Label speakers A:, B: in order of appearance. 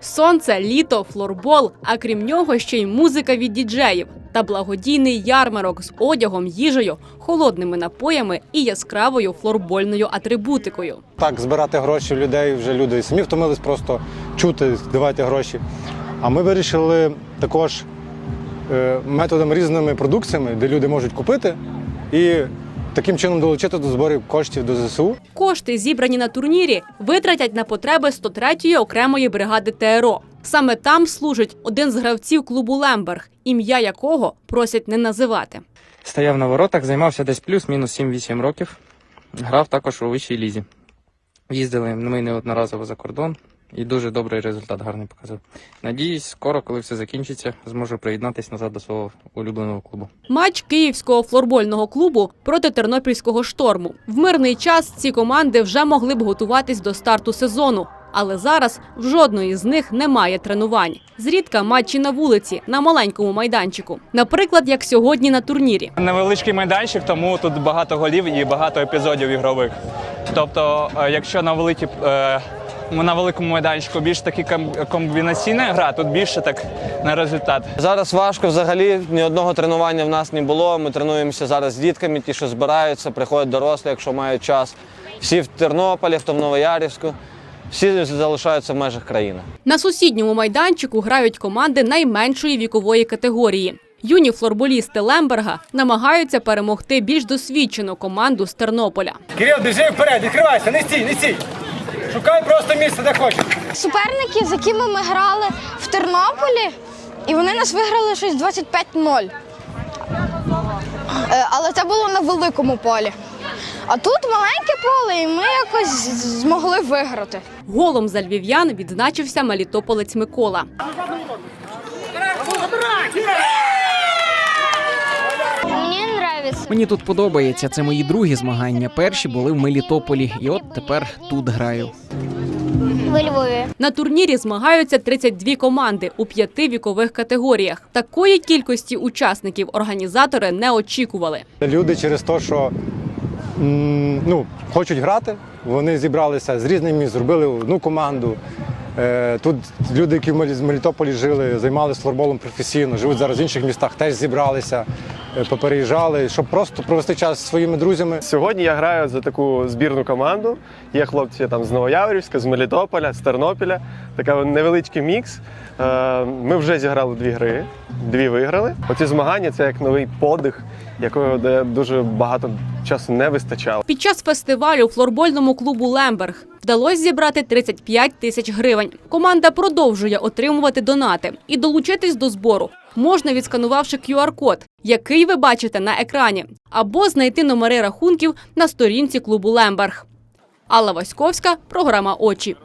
A: Сонце, літо, флорбол, а крім нього ще й музика від діджеїв та благодійний ярмарок з одягом, їжею, холодними напоями і яскравою флорбольною атрибутикою.
B: Так, збирати гроші в людей вже люди самі втомились просто чути, давайте гроші. А ми вирішили також е, методами різними продукціями, де люди можуть купити і таким чином долучити до зборів коштів до ЗСУ.
A: Кошти, зібрані на турнірі, витратять на потреби 103-ї окремої бригади ТРО. Саме там служить один з гравців клубу Лемберг, ім'я якого просять не називати.
C: Стояв на воротах, займався десь плюс-мінус 7-8 років. Грав також у вищій лізі. Їздили ми неодноразово за кордон і дуже добрий результат гарний показав. Надіюсь, скоро, коли все закінчиться, зможу приєднатися назад до свого улюбленого клубу.
A: Матч київського флорбольного клубу проти тернопільського шторму. В мирний час ці команди вже могли б готуватись до старту сезону. Але зараз в жодної з них немає тренувань. Зрідка матчі на вулиці, на маленькому майданчику. Наприклад, як сьогодні на турнірі.
D: Невеличкий майданчик, тому тут багато голів і багато епізодів ігрових. Тобто, е, якщо на великі. На великому майданчику більш ком- комбінаційна гра, тут більше так на результат.
E: Зараз важко взагалі ні одного тренування в нас не було. Ми тренуємося зараз з дітками, ті, що збираються, приходять дорослі, якщо мають час. Всі в Тернополі, хто в Новоярівську, всі залишаються в межах країни.
A: На сусідньому майданчику грають команди найменшої вікової категорії. Юні флорболісти Лемберга намагаються перемогти більш досвідчену команду з Тернополя.
F: Кирил, біжи вперед, відкривайся, не стій, не стій. Шукай просто місце, де хочеш.
G: суперники, з якими ми грали в Тернополі, і вони нас виграли щось 25-0. Е, Але це було на великому полі. А тут маленьке поле, і ми якось змогли виграти.
A: Голом за львів'ян відзначився Мелітополець Микола.
G: Мені.
H: Мені тут подобається. Це мої другі змагання. Перші були в Мелітополі, і от тепер тут граю.
G: Львові.
A: На турнірі змагаються 32 команди у п'яти вікових категоріях. Такої кількості учасників організатори не очікували.
B: Люди через те, що ну, хочуть грати, вони зібралися з різних міст, зробили одну команду. Е, Тут люди, які в Мелі- Мелітополі жили, займалися флорболом професійно, живуть зараз в інших містах, теж зібралися, попереїжджали, щоб просто провести час зі своїми друзями.
I: Сьогодні я граю за таку збірну команду. Є хлопці там з Новояворівська, з Мелітополя, з Тернопіля. Така невеличкий мікс. Е, Ми вже зіграли дві гри, дві виграли. Оці змагання це як новий подих, якого дуже багато часу не вистачало.
A: Під час фестивалю флорбольному клубу Лемберг вдалося зібрати 35 тисяч гривень. Команда продовжує отримувати донати і долучитись до збору можна відсканувавши QR-код, який ви бачите на екрані, або знайти номери рахунків на сторінці клубу Лемберг. Алла Васьковська, програма Очі.